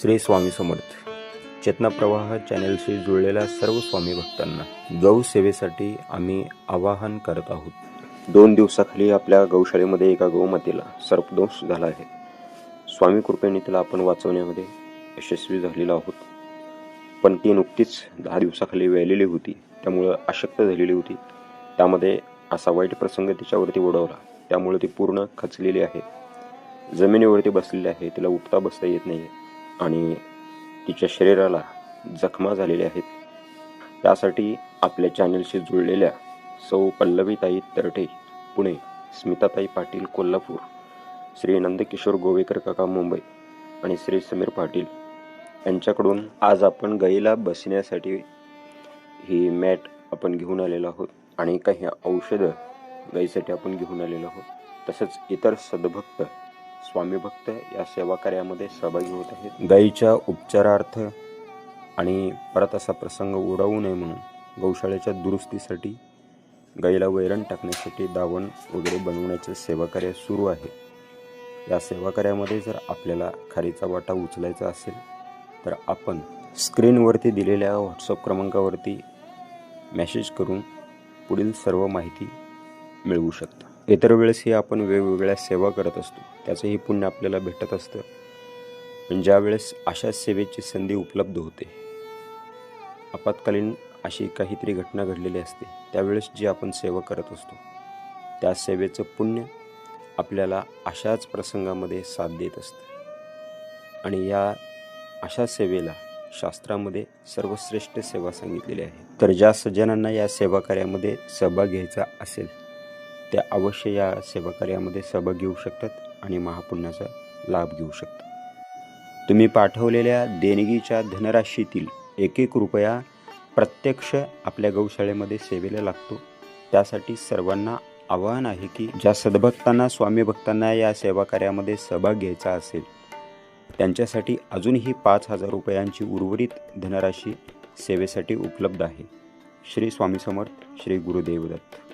श्री स्वामी समर्थ. चेतना प्रवाह चॅनेलशी जुळलेल्या सर्व स्वामी भक्तांना गौ सेवेसाठी आम्ही आवाहन करत आहोत. दोन दिवसाखाली आपल्या गौशाळेमध्ये एका गौमातेला सर्पदोष झाला आहे. स्वामी कृपेने तिला आपण वाचवण्यामध्ये यशस्वी झालेलो आहोत. पण ती नुकतीच दहा दिवसाखाली वेळलेली होती. त्यामुळं अशक्त झालेली होती. त्यामध्ये असा वाईट प्रसंग तिच्यावरती ओढवला. त्यामुळे ती पूर्ण खचलेली आहे. जमिनीवरती बसलेली आहे. तिला उठता बसता येत नाही आहे आणि तिच्या शरीराला जखमा झालेल्या आहेत. त्यासाठी आपल्या चॅनलशी जुळलेल्या सौ पल्लवीताई तरटे पुणे स्मिताताई पाटील कोल्हापूर श्री नंदकिशोर गोवेकर काका मुंबई आणि श्री समीर पाटील यांच्याकडून आज आपण गाईला बसण्यासाठी ही मॅट आपण घेऊन आलेलो आहोत आणि काही औषधं गाईसाठी आपण घेऊन आलेलो आहोत. तसंच इतर सद्भक्त स्वामी भक्त या सेवा कार्यामध्ये सहभागी होत आहेत. गाईच्या उपचारार्थ आणि परत असा प्रसंग उडावू नये म्हणून गौशाळेच्या दुरुस्तीसाठी गाईला वैरण टाकण्यासाठी दावण वगैरे बनवण्याचे सेवाकार्य सुरू आहे. या सेवा कार्यामध्ये जर आपल्याला खारीचा वाटा उचलायचा असेल तर आपण स्क्रीनवरती दिलेल्या व्हॉट्सअप क्रमांकावरती मेसेज करून पुढील सर्व माहिती मिळवू शकता. इतर वेळेसही आपण वेगवेगळ्या सेवा करत असतो. त्याचंही पुण्य आपल्याला भेटत असतं. पण ज्या वेळेस अशा सेवेची संधी उपलब्ध होते आपत्कालीन अशी काहीतरी घटना घडलेली असते त्यावेळेस जी आपण सेवा करत असतो त्या सेवेचं पुण्य आपल्याला अशाच प्रसंगामध्ये साथ देत असतं. आणि या अशा सेवेला शास्त्रामध्ये सर्वश्रेष्ठ सेवा सांगितलेली आहे. तर ज्या सज्जनांना या सेवा कार्यामध्ये सहभाग घ्यायचा असेल त्या अवश्य या सेवा कार्यामध्ये सहभाग घेऊ शकतात आणि महापुण्याचा लाभ घेऊ शकतात. तुम्ही पाठवलेल्या देणगीच्या धनराशीतील एक एक रुपया प्रत्यक्ष आपल्या गौशाळेमध्ये सेवेला लागतो. त्यासाठी सर्वांना आवाहन आहे की ज्या सद्भक्तांना स्वामी भक्तांना या सेवा कार्यामध्ये सहभाग घ्यायचा असेल त्यांच्यासाठी अजूनही पाच हजार रुपयांची उर्वरित धनराशी सेवेसाठी उपलब्ध आहे. श्री स्वामी समर्थ श्री गुरुदेवदत्त.